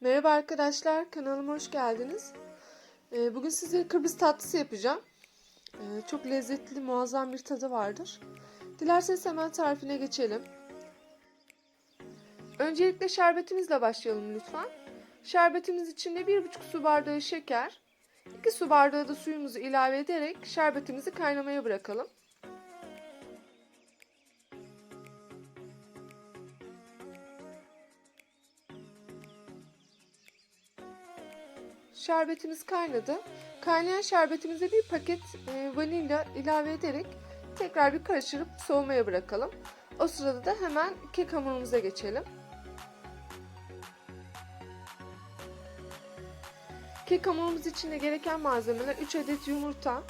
Merhaba arkadaşlar, kanalıma hoş geldiniz. Ee, Bugün size Kıbrıs tatlısı yapacağım. Ee, Çok lezzetli, muazzam bir tadı vardır. Dilerseniz hemen tarifine geçelim. Öncelikle şerbetimizle başlayalım lütfen. Şerbetimiz içinde 1,5 su bardağı şeker, 2 su bardağı da suyumuzu ilave ederek şerbetimizi kaynamaya bırakalım. Şerbetimiz kaynadı. Kaynayan şerbetimize bir paket e, vanilya ilave ederek tekrar bir karıştırıp soğumaya bırakalım. O sırada da hemen kek hamurumuza geçelim. Kek hamurumuz için de gereken malzemeler 3 adet yumurta,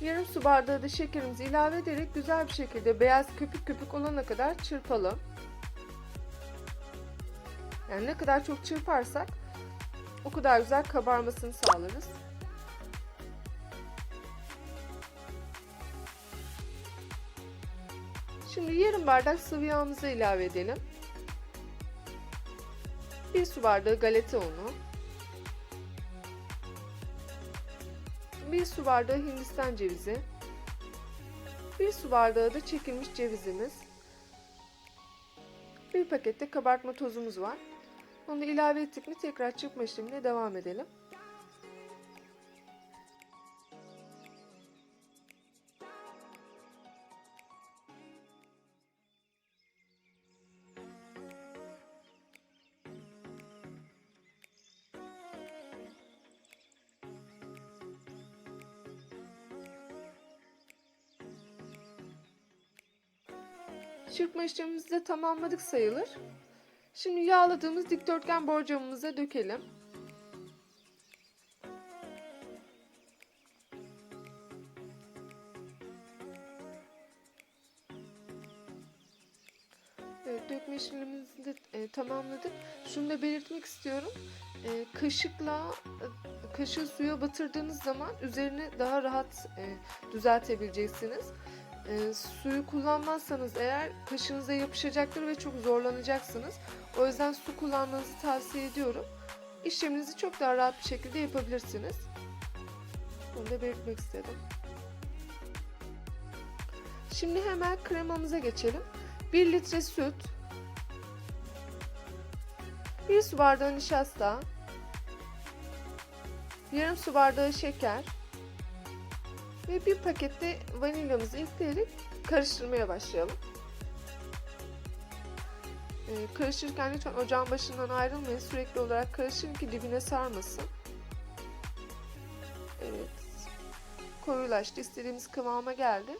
yarım su bardağı da şekerimizi ilave ederek güzel bir şekilde beyaz köpük köpük olana kadar çırpalım. Yani ne kadar çok çırparsak o kadar güzel kabarmasını sağlarız. Şimdi yarım bardak sıvı yağımızı ilave edelim. Bir su bardağı galeta unu. Bir su bardağı hindistan cevizi. Bir su bardağı da çekilmiş cevizimiz. Bir pakette kabartma tozumuz var. Onu ilave ettik mi tekrar çırpma işlemine devam edelim. Çırpma işlemimizi de tamamladık sayılır. Şimdi yağladığımız dikdörtgen borcamımıza dökelim. Dökme işlemimizi de e, tamamladık. Şunu da belirtmek istiyorum. E, kaşıkla e, kaşığı suya batırdığınız zaman üzerini daha rahat e, düzeltebileceksiniz. E, suyu kullanmazsanız eğer kaşığınıza yapışacaktır ve çok zorlanacaksınız. O yüzden su kullanmanızı tavsiye ediyorum. İşleminizi çok daha rahat bir şekilde yapabilirsiniz. Bunu da belirtmek istedim. Şimdi hemen kremamıza geçelim. 1 litre süt, 1 su bardağı nişasta, yarım su bardağı şeker ve bir pakette vanilyamızı ekleyerek karıştırmaya başlayalım. Ee, karıştırırken lütfen ocağın başından ayrılmayın. Sürekli olarak karıştırın ki dibine sarmasın. Evet. Koyulaştı. İstediğimiz kıvama geldi.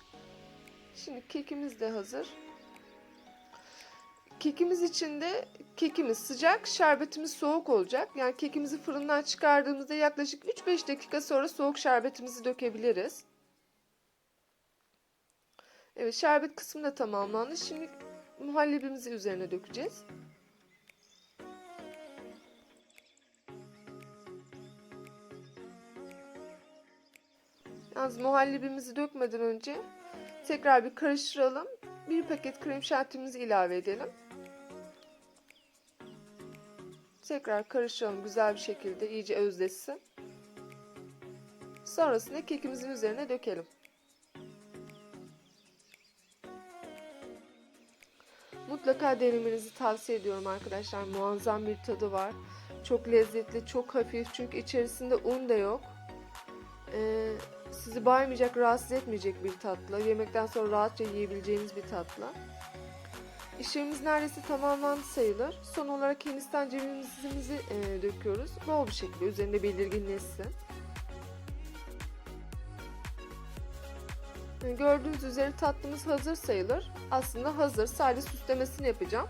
Şimdi kekimiz de hazır. Kekimiz için de kekimiz sıcak, şerbetimiz soğuk olacak. Yani kekimizi fırından çıkardığımızda yaklaşık 3-5 dakika sonra soğuk şerbetimizi dökebiliriz. Evet şerbet kısmı da tamamlandı. Şimdi muhallebimizi üzerine dökeceğiz. Yalnız muhallebimizi dökmeden önce tekrar bir karıştıralım. Bir paket krem şantimizi ilave edelim. Tekrar karıştıralım güzel bir şekilde iyice özleşsin. Sonrasında kekimizin üzerine dökelim. Mutlaka denemenizi tavsiye ediyorum arkadaşlar. Muazzam bir tadı var. Çok lezzetli, çok hafif çünkü içerisinde un da yok. Ee, sizi baymayacak, rahatsız etmeyecek bir tatlı. Yemekten sonra rahatça yiyebileceğiniz bir tatlı. İşlemimiz neredeyse tamamlandı sayılır. Son olarak Hindistan cevizimizi e, döküyoruz. Bol bir şekilde üzerinde belirginleşsin. Gördüğünüz üzere tatlımız hazır sayılır. Aslında hazır. Sadece süslemesini yapacağım.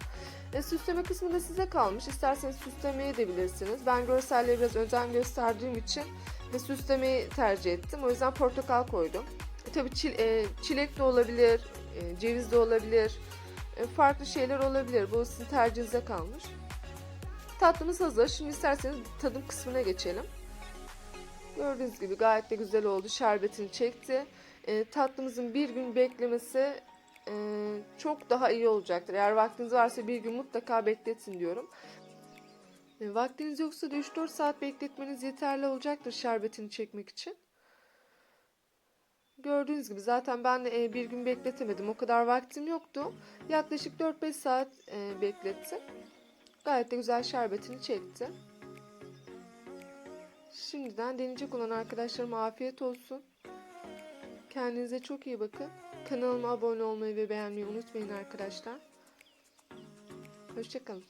E, süsleme kısmı da size kalmış. İsterseniz süslemeye edebilirsiniz. Ben görselliğe biraz özen gösterdiğim için ve süslemeyi tercih ettim. O yüzden portakal koydum. E, tabii çil, e, çilek de olabilir, e, ceviz de olabilir. E, farklı şeyler olabilir. Bu sizin tercihinize kalmış. Tatlımız hazır. Şimdi isterseniz tadım kısmına geçelim. Gördüğünüz gibi gayet de güzel oldu. Şerbetini çekti. E, tatlımızın bir gün beklemesi e, çok daha iyi olacaktır. Eğer vaktiniz varsa bir gün mutlaka bekletin diyorum. E, vaktiniz yoksa da 3-4 saat bekletmeniz yeterli olacaktır şerbetini çekmek için. Gördüğünüz gibi zaten ben e, bir gün bekletemedim. O kadar vaktim yoktu. Yaklaşık 4-5 saat e, beklettim. Gayet de güzel şerbetini çekti. Şimdiden deneyecek olan arkadaşlarıma afiyet olsun. Kendinize çok iyi bakın. Kanalıma abone olmayı ve beğenmeyi unutmayın arkadaşlar. Hoşçakalın.